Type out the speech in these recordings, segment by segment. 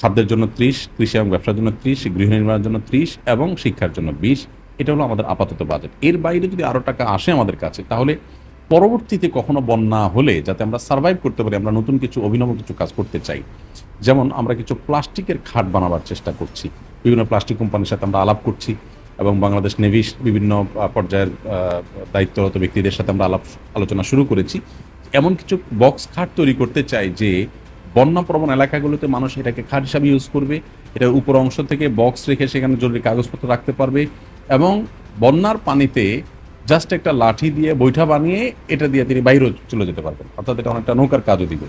খাদ্যের জন্য ত্রিশ, কৃষি এবং ব্যবসার জন্য ত্রিশ, গৃহ নির্মাণের জন্য ত্রিশ এবং শিক্ষার জন্য বিশ। এটা হলো আমাদের আপাতত বাজেট এর বাইরে যদি আরও টাকা আসে আমাদের কাছে, তাহলে পরবর্তীতে কখনো বন্যা হলে যাতে আমরা সার্ভাইভ করতে পারি, আমরা নতুন কিছু, অভিনব কিছু কাজ করতে চাই। যেমন আমরা কিছু প্লাস্টিকের খাট বানাবার চেষ্টা করছি। বিভিন্ন প্লাস্টিক কোম্পানির সাথে আমরা আলাপ করছি এবং বাংলাদেশ নেভিস বিভিন্ন পর্যায়ের দায়িত্বরত ব্যক্তিদের সাথে আমরা আলাপ, আলোচনা শুরু করেছি। এমন কিছু বক্স খাট তৈরি করতে চাই যে বন্যা প্রবণ এলাকাগুলোতে মানুষ এটাকে খাট হিসাবে ইউজ করবে, এটার উপর অংশ থেকে বক্স রেখে সেখানে জরুরি কাগজপত্র রাখতে পারবে এবং বন্যার পানিতে জাস্ট একটা লাঠি দিয়ে বৈঠা বানিয়ে এটা দিয়ে তিনি বাইরেও চলে যেতে পারবেন। অর্থাৎ এটা অনেকটা নৌকার কাজও দিবে।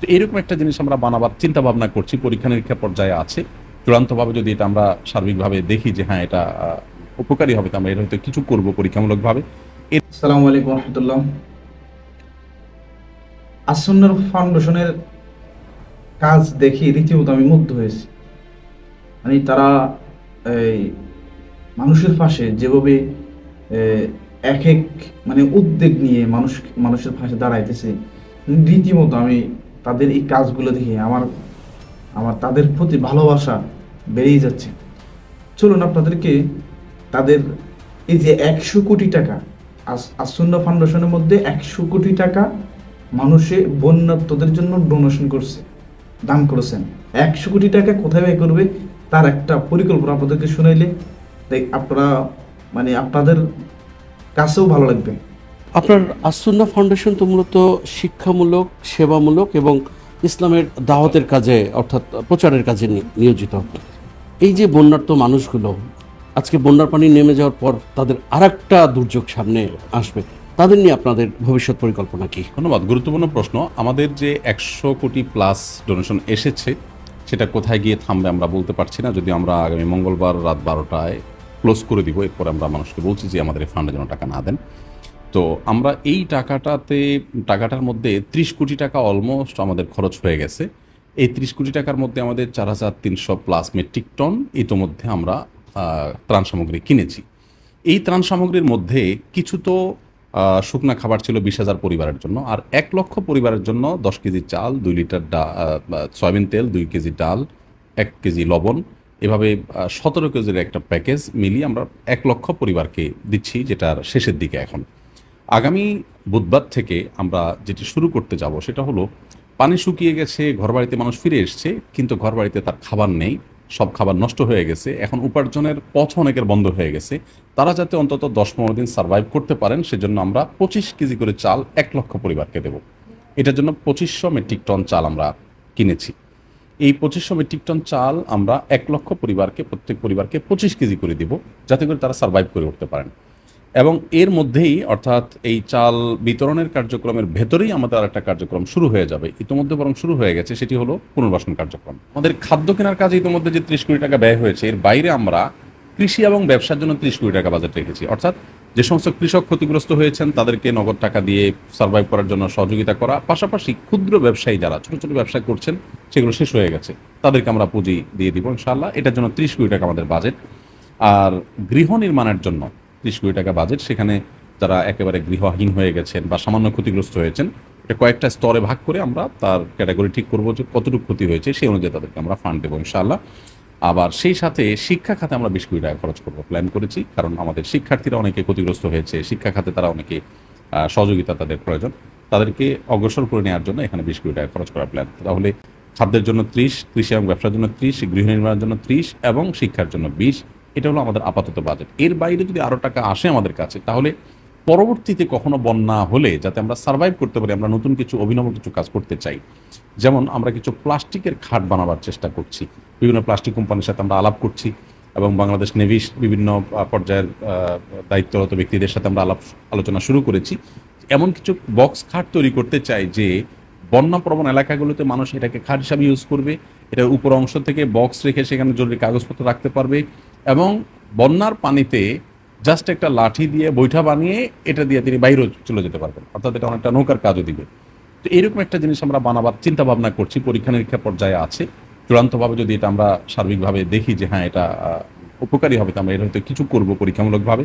তো এরকম একটা জিনিস আমরা বানাবার চিন্তা ভাবনা করছি, পরীক্ষা নিরীক্ষা পর্যায়ে আছে। চূড়ান্তভাবে যদি এটা আমরা সার্বিকভাবে দেখি যে হ্যাঁ এটা উপকারী হবে, তো আমরা এটা হয়তো কিছু করব পরীক্ষামূলকভাবে। আসসালামু আলাইকুম রহমতুল্লাহ। আসন্নর ফাউন্ডেশনের কাজ দেখি রীতিমতো আমি মুগ্ধ হয়েছি। মানে তারা, এই, মানুষের পাশে যেভাবে এক এক মানে উদ্যোগ নিয়ে মানুষ, মানুষের পাশে দাঁড়াইতেছে, রীতিমতো আমি তাদের এই কাজগুলো দেখে আমার আমার তাদের প্রতি ভালোবাসা বেড়েই যাচ্ছে। চলুন আপনাদেরকে তাদের, এই যে একশো কোটি টাকা, আস- আসন্ন ফাউন্ডেশনের মধ্যে একশো কোটি টাকা মানুষে বন্যাত্মদের জন্য ডোনেশন করছে। দান করেছেন। একশো কোটি টাকা কোথায় ব্যয় করবে, তার একটা পরিকল্পনা আপনাদেরকে শুনাইলে। দেখ, আপনারা মানে আপনাদের কাছেও ভালো লাগবে। আপনার আসুন্না ফাউন্ডেশন তো মূলত শিক্ষামূলক, সেবামূলক এবং ইসলামের দাওয়াতের কাজে, অর্থাৎ প্রচারের কাজে নিয়োজিত। এই যে বন্যার্ত মানুষগুলো, আজকে বন্যার পানি নেমে যাওয়ার পর তাদের আরেকটা দুর্যোগ সামনে আসবে। তাদের নিয়ে আপনাদের ভবিষ্যৎ পরিকল্পনা কি? ধন্যবাদ। গুরুত্বপূর্ণ প্রশ্ন। আমাদের যে একশো কোটি প্লাস ডোনেশন এসেছে, সেটা কোথায় গিয়ে থামবে আমরা বলতে পারছি না। যদি আমরা আগামী মঙ্গলবার রাত বারোটায় ক্লোজ করে দিব, এরপর আমরা মানুষকে বলছি যে আমাদের ফান্ডে যেন টাকা না দেন। তো আমরা এই টাকাটাতে, টাকাটার মধ্যে ত্রিশ কোটি টাকা অলমোস্ট আমাদের খরচ হয়ে গেছে। এই ত্রিশ কোটি টাকার মধ্যে আমাদের চার হাজার তিনশো প্লাস মেট্রিক টন ইতোমধ্যে আমরা ত্রাণ সামগ্রী কিনেছি। এই ত্রাণ সামগ্রীর মধ্যে কিছু তো শুকনা খাবার ছিল বিশ হাজার পরিবারের জন্য। আর এক লক্ষ পরিবারের জন্য দশ কেজি চাল, দুই লিটার ডা সয়াবিন তেল, দুই কেজি ডাল, এক কেজি লবণ, এভাবে সতেরো কেজির একটা প্যাকেজ মিলিয়ে আমরা এক লক্ষ পরিবারকে দিচ্ছি, যেটার শেষের দিকে এখন। আগামী বুধবার থেকে আমরা যেটি শুরু করতে যাব, সেটা হলো, পানি শুকিয়ে গেছে, ঘরবাড়িতে মানুষ ফিরে এসছে, কিন্তু ঘরবাড়িতে তার খাবার নেই। সব খাবার নষ্ট হয়ে গেছে। এখন উপার্জনের পথ অনেকের বন্ধ হয়ে গেছে। তারা যাতে অন্তত দশ পনেরো দিন সার্ভাইভ করতে পারেন, সেজন্য আমরা পঁচিশ কেজি করে চাল এক লক্ষ পরিবারকে দেব। এটার জন্য পঁচিশশো মেট্রিক টন চাল আমরা কিনেছি। এই পঁচিশশো মেট্রিক টন চাল আমরা এক লক্ষ পরিবারকে, প্রত্যেক পরিবারকে পঁচিশ কেজি করে দিব, যাতে করে তারা সার্ভাইভ করে উঠতে পারেন। এবং এর মধ্যেই অর্থাৎ এই চাল বিতরণের কার্যক্রমের ভেতরেই আমাদের আরেকটা কার্যক্রম শুরু হয়ে যাবে। ইতিমধ্যে বরং শুরু হয়ে গেছে, সেটি হলো পুনর্বাসন কার্যক্রম। আমাদের খাদ্য কেনার কাজে ইতিমধ্যে যে ত্রিশ কোটি টাকা ব্যয় হয়েছে, এর বাইরে আমরা কৃষি এবং ব্যবসার জন্য ত্রিশ কোটি টাকা বাজেট রেখেছি। অর্থাৎ যে সমস্ত কৃষক ক্ষতিগ্রস্ত হয়েছেন, তাদেরকে নগদ টাকা দিয়ে সার্ভাইভ করার জন্য সহযোগিতা করা, পাশাপাশি ক্ষুদ্র ব্যবসায়ী যারা ছোট ছোট ব্যবসা করছেন, সেগুলো শেষ হয়ে গেছে। তাদেরকে আমরা পুঁজি দিয়ে দিব ইনশাআল্লাহ। এটার জন্য ত্রিশ কোটি টাকা আমাদের বাজেট। আর গৃহ নির্মাণের জন্য ত্রিশ কোটি টাকা বাজেট সেখানে যারা একেবারে গৃহহীন হয়ে গেছেন বা সামান্য ক্ষতিগ্রস্ত হয়েছেন, এটা কয়েকটা স্তরে ভাগ করে আমরা তার ক্যাটাগরি ঠিক করব যে কতটুকু ক্ষতি হয়েছে, সেই অনুযায়ী তাদেরকে আমরা ফান্ড দেবো ইনশাআল্লাহ। আবার সেই সাথে শিক্ষা খাতে আমরা বিশ কোটি টাকা খরচ করব প্ল্যান করেছি, কারণ আমাদের শিক্ষার্থীরা অনেকে ক্ষতিগ্রস্ত হয়েছে, শিক্ষা খাতে তারা অনেকে সহযোগিতা তাদের প্রয়োজন। তাদেরকে অগ্রসর করে নেওয়ার জন্য এখানে বিশ কোটি টাকা খরচ করার প্ল্যান তাহলে খাদ্যের জন্য ত্রিশ, কৃষি এবং ব্যবসার জন্য ত্রিশ, গৃহ নির্মাণের জন্য ত্রিশ এবং শিক্ষার জন্য বিশ। এটা হলো আমাদের আপাতত বাজেট এর বাইরে যদি আরও টাকা আসে আমাদের কাছে, তাহলে পরবর্তীতে কখনো বন্যা হলে যাতে আমরা সার্ভাইভ করতে পারি, আমরা নতুন কিছু, অভিনব কিছু কাজ করতে চাই। যেমন আমরা কিছু প্লাস্টিকের খাট বানাবার চেষ্টা করছি। বিভিন্ন প্লাস্টিক কোম্পানির সাথে আমরা আলাপ করছি এবং বাংলাদেশ নেভিস বিভিন্ন পর্যায়ের দায়িত্বরত ব্যক্তিদের সাথে আমরা আলাপ, আলোচনা শুরু করেছি। এমন কিছু বক্স খাট তৈরি করতে চাই যে বন্যা প্রবণ এলাকাগুলোতে মানুষ এটাকে খাট হিসাবে ইউজ করবে এটার উপর অংশ থেকে বক্স রেখে সেখানে জরুরি কাগজপত্র রাখতে পারবে এবং বন্যার পানিতে জাস্ট একটা লাঠি দিয়ে বৈঠা বানিয়ে এটা দিয়ে তিনি বাইরেও চলে যেতে পারবেন। অর্থাৎ এটা অনেকটা নৌকার কাজও দিবে। তো এরকম একটা জিনিস আমরা বানাবার চিন্তা ভাবনা করছি, পরীক্ষা নিরীক্ষা পর্যায়ে আছে। চূড়ান্তভাবে যদি এটা আমরা সার্বিকভাবে দেখি যে হ্যাঁ এটা উপকারী হবে, তো আমরা এটা হয়তো কিছু করব পরীক্ষামূলকভাবে।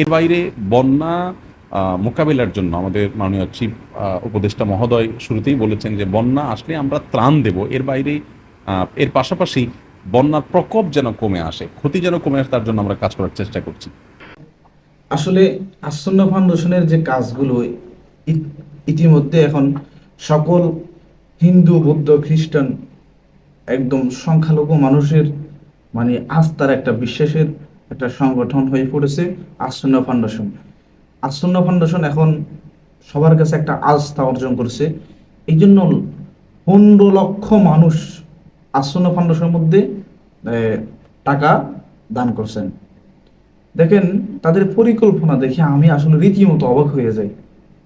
এর বাইরে বন্যা মোকাবিলার জন্য আমাদের মাননীয় চিফ উপদেষ্টা মহোদয় শুরুতেই বলেছেন যে, বন্যা আসলে আমরা ত্রাণ দেব। এর বাইরে এর পাশাপাশি বন্যার প্রকোপ যেন কমে আসে, ক্ষতি যেন কমে আসে, তার জন্য আমরা কাজ করার চেষ্টা করছি। আসলে আসন্ন ফাউন্ডেশনের যে কাজগুলো ইতিমধ্যে এখন সকল হিন্দু, বৌদ্ধ, খ্রিস্টান একদম সংখ্যালঘু মানুষের মানে আস্থার একটা বিশ্বাসের একটা সংগঠন হয়ে পড়েছে আসন্ন ফাউন্ডেশন। আসন্ন ফাউন্ডেশন এখন সবার কাছে একটা আস্থা অর্জন করছে। এই জন্য পনেরো লক্ষ মানুষ আসন্ন ফাউন্ডেশনের মধ্যে টাকা দান করছেন। দেখেন, তাদের পরিকল্পনা দেখে আমি আসলে রীতিমতো অবাক হয়ে যাই।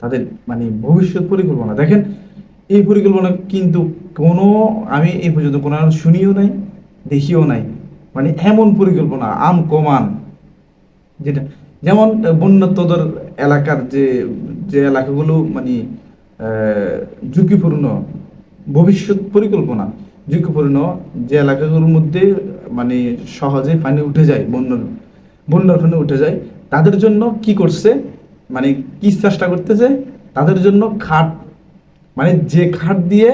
তাদের মানে ভবিষ্যৎ পরিকল্পনা। দেখেন, এই পরিকল্পনা কিন্তু কোনো, আমি এই পর্যন্ত কোনো শুনিও নাই, দেখিও নাই। মানে এমন পরিকল্পনা, আম কমান। যেটা যেমন বন্যত্বদের এলাকার যে যে এলাকাগুলো মানে ঝুঁকিপূর্ণ, ভবিষ্যৎ পরিকল্পনা ঝুঁকিপূর্ণ, যে এলাকাগুলোর মধ্যে মানে সহজে পানি উঠে যায় বন্যার বন্যার পানি উঠে যায়, তাদের জন্য কি করছে? মানে কি চেষ্টা করতেছে? তাদের জন্য খাট মানে যে খাট দিয়ে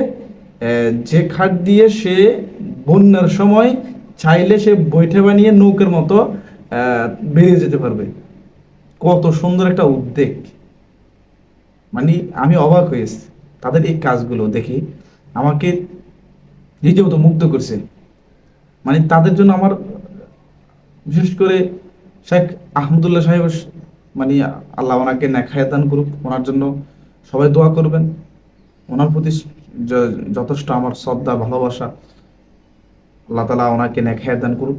যে খাট দিয়ে সে বন্যার সময় চাইলে সে বৈঠে বানিয়ে নৌকের মতো বেরিয়ে যেতে পারবে। কত সুন্দর একটা উদ্বেগ। মানে আমি অবাক হয়েছি তাদের এই কাজগুলো দেখে আমাকে রীতিমতো মুগ্ধ করছে। মানে তাদের জন্য আমার, বিশেষ করে শেখ আহমদুল্লাহ সাহেব মানে আল্লাহ ওনাকে নেখায় দান করুক, ওনার জন্য সবাই দোয়া করবেন। ওনার প্রতি যথেষ্ট আমার শ্রদ্ধা, ভালোবাসা। আল্লাহ তালা ওনাকে নেখায় দান করুক।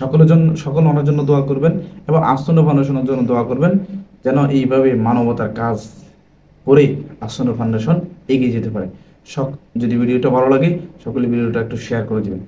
সকলের জন্য সকল ওনার জন্য দোয়া করবেন এবং আসন্ন ফাউন্ডেশনের জন্য দোয়া করবেন যেন এইভাবে মানবতার কাজ করে আসন্ন ফাউন্ডেশন এগিয়ে যেতে পারে। সক যদি ভিডিওটা ভালো লাগে, সকলে ভিডিওটা একটু শেয়ার করে দিবেন।